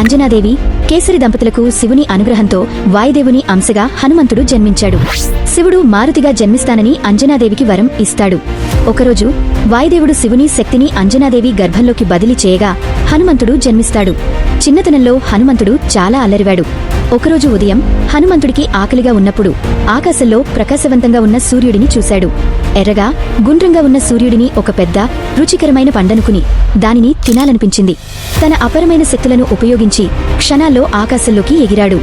అంజనాదేవి కేసరి దంపతులకు శివుని అనుగ్రహంతో వాయుదేవుని అంశగా హనుమంతుడు జన్మించాడు. శివుడు మారుతిగా జన్మిస్తానని అంజనాదేవికి వరం ఇస్తాడు. ఒకరోజు వాయుదేవుడు శివుని శక్తిని అంజనాదేవి గర్భంలోకి బదిలీ చేయగా హనుమంతుడు జన్మిస్తాడు. చిన్నతనంలో హనుమంతుడు చాలా అల్లరివాడు. ఒకరోజు ఉదయం హనుమంతుడికి ఆకలిగా ఉన్నప్పుడు ఆకాశంలో ప్రకాశవంతంగా ఉన్న సూర్యుడిని చూశాడు. ఎర్రగా గుండ్రంగా ఉన్న సూర్యుడిని ఒక పెద్ద రుచికరమైన పండనుకుని దానిని తినాలనిపించింది. తన అపరమైన శక్తులను ఉపయోగించి క్షణాల్లో ఆకాశంలోకి ఎగిరాడు.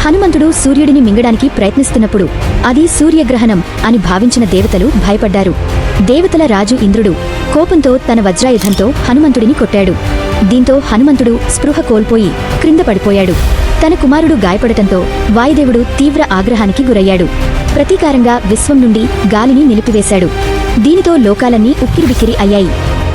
హనుమంతుడు సూర్యుడిని మింగడానికి ప్రయత్నిస్తున్నప్పుడు అది సూర్యగ్రహణం అని భావించిన దేవతలు భయపడ్డారు. దేవతల రాజు ఇంద్రుడు కోపంతో తన వజ్రాయుధంతో హనుమంతుడిని కొట్టాడు. దీంతో హనుమంతుడు స్పృహ కోల్పోయి క్రింద పడిపోయాడు. తన కుమారుడు గాయపడటంతో వాయుదేవుడు తీవ్ర ఆగ్రహానికి గురయ్యాడు. ప్రతీకారంగా విశ్వం నుండి గాలిని నిలిపివేశాడు. దీనితో లోకాలన్నీ ఉక్కిరిబిక్కిరి అయ్యాయి.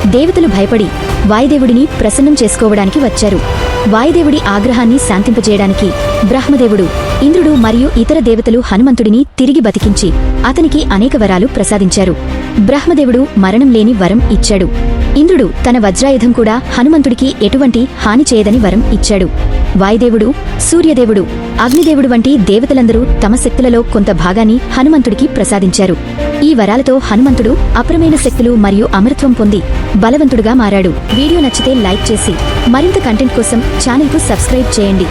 దేవతలు భయపడి వాయుదేవుడిని ప్రసన్నం చేసుకోవడానికి వచ్చారు. వాయుదేవుడి ఆగ్రహాన్ని శాంతింపజేయడానికి బ్రహ్మదేవుడు ఇంద్రుడు మరియు ఇతర దేవతలు హనుమంతుడిని తిరిగి బతికించి అతనికి అనేక వరాలు ప్రసాదించారు. బ్రహ్మదేవుడు మరణం లేని వరం ఇచ్చాడు. ఇంద్రుడు తన వజ్రాయుధం కూడా హనుమంతుడికి ఎటువంటి హాని చేయదని వరం ఇచ్చాడు. వాయుదేవుడు సూర్యదేవుడు అగ్నిదేవుడు వంటి దేవతలందరూ తమ శక్తులలో కొంత భాగాన్ని హనుమంతుడికి ప్రసాదించారు. ఈ వరాలతో హనుమంతుడు అప్రమైన శక్తులు మరియు అమరత్వం పొంది బలవంతుడుగా మారాడు. వీడియో నచ్చితే లైక్ చేసి మరింత కంటెంట్ కోసం ఛానల్కు సబ్స్క్రైబ్ చేయండి.